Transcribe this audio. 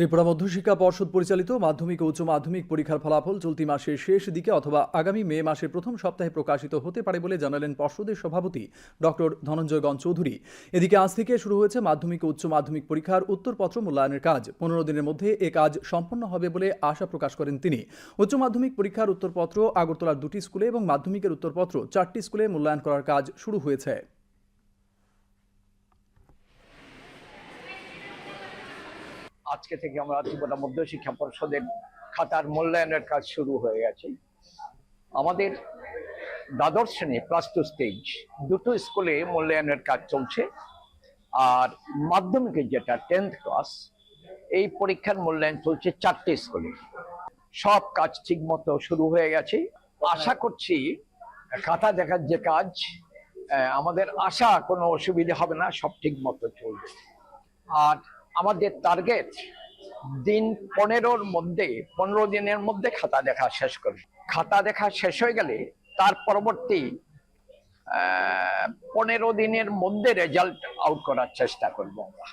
ত্রিপুরা মধ্যশিক্ষা পর্ষদ পরিচালিত মাধ্যমিক ও উচ্চ মাধ্যমিক পরীক্ষার ফলাফল চলতি মাসের শেষ দিকে অথবা আগামী মে মাসের প্রথম সপ্তাহে প্রকাশিত হতে পারে বলে জানালেন পর্ষদের সভাপতি ডক্টর ধনঞ্জয় গণ চৌধুরী এদিকে আজ থেকে শুরু হয়েছে মাধ্যমিক ও উচ্চ মাধ্যমিক পরীক্ষার উত্তরপত্র মূল্যায়নের কাজ। পনেরো দিনের মধ্যে এ কাজ সম্পন্ন হবে বলে আশা প্রকাশ করেন তিনি। উচ্চ মাধ্যমিক পরীক্ষার উত্তরপত্র আগরতলার দুটি স্কুলে এবং মাধ্যমিকের উত্তরপত্র চারটি স্কুলে মূল্যায়ন করার কাজ শুরু হয়েছে। আজকে থেকে আমরা ত্রিপুরা মধ্য শিক্ষা পরিষদের খাতার মূল্যায়নের কাজ শুরু হয়ে গেছে। আমাদের দ্বাদশ শ্রেণি টু স্টেজ দুটো স্কুলে মূল্যায়নের কাজ চলছে। আর মাধ্যমিকের যেটা টেন্থ ক্লাস এই পরীক্ষার মূল্যায়ন চলছে চারটে স্কুলে সব কাজ ঠিক মতো শুরু হয়ে গেছে। আশা করছি খাতা দেখার যে কাজ আমাদের আশা কোনো অসুবিধা হবে না, সব ঠিক মতো চলবে। আর আমাদের টার্গেট দিন পনেরোর মধ্যে, পনেরো দিনের মধ্যে খাতা দেখা শেষ করবে। খাতা দেখা শেষ হয়ে গেলে তার পরবর্তী পনেরো দিনের মধ্যে রেজাল্ট আউট করার চেষ্টা করব আমরা।